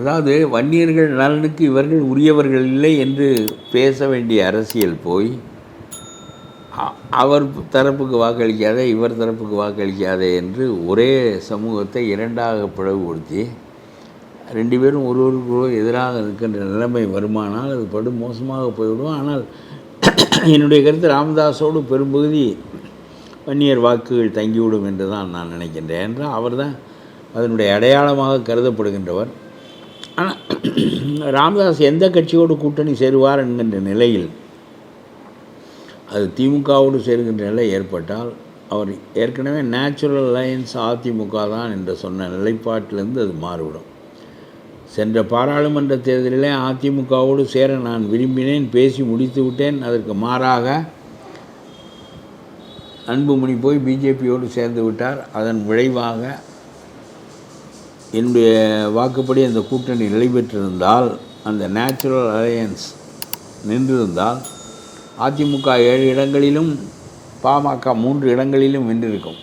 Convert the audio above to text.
அதாவது வன்னியர்கள் நலனுக்கு இவர்கள் உரியவர்கள் இல்லை என்று பேச வேண்டிய அரசியல் போய் அவர் தரப்புக்கு வாக்களிக்காதே இவர் தரப்புக்கு வாக்களிக்காதே என்று ஒரே சமூகத்தை இரண்டாக பிளவுபடுத்தி ரெண்டு பேரும் ஒருவருக்கு எதிராக இருக்கின்ற நிலைமை வருமானால் அது படு மோசமாக போய்விடும். ஆனால் என்னுடைய கருத்து ராமதாஸோடு பெரும்பகுதி வன்னியர் வாக்குகள் தங்கிவிடும் என்று தான் நான் நினைக்கின்றேன். என்றால் அவர்தான் அதனுடைய அடையாளமாக கருதப்படுகின்றவர். ஆனால் ராமதாஸ் எந்த கட்சியோடு கூட்டணி சேருவார் என்கின்ற நிலையில் அது திமுகவோடு சேருகின்ற நிலை ஏற்பட்டால் அவர் ஏற்கனவே நேச்சுரல் அலையன்ஸ் அதிமுக தான் என்று சொன்ன நிலைப்பாட்டிலிருந்து அது மாறிவிடும். சென்ற பாராளுமன்ற தேர்தலிலே அதிமுகவோடு சேர நான் விரும்பினேன் பேசி முடித்து விட்டேன் அதற்கு மாறாக அன்புமணி போய் பிஜேபியோடு சேர்ந்து விட்டார். அதன் விளைவாக என்னுடைய வாக்குப்படி அந்த கூட்டணி நிலை பெற்றிருந்தால் அந்த நேச்சுரல் அலையன்ஸ் நின்றிருந்தால் அதிமுக ஏழு இடங்களிலும் பாமக மூன்று இடங்களிலும் வென்றிருக்கும்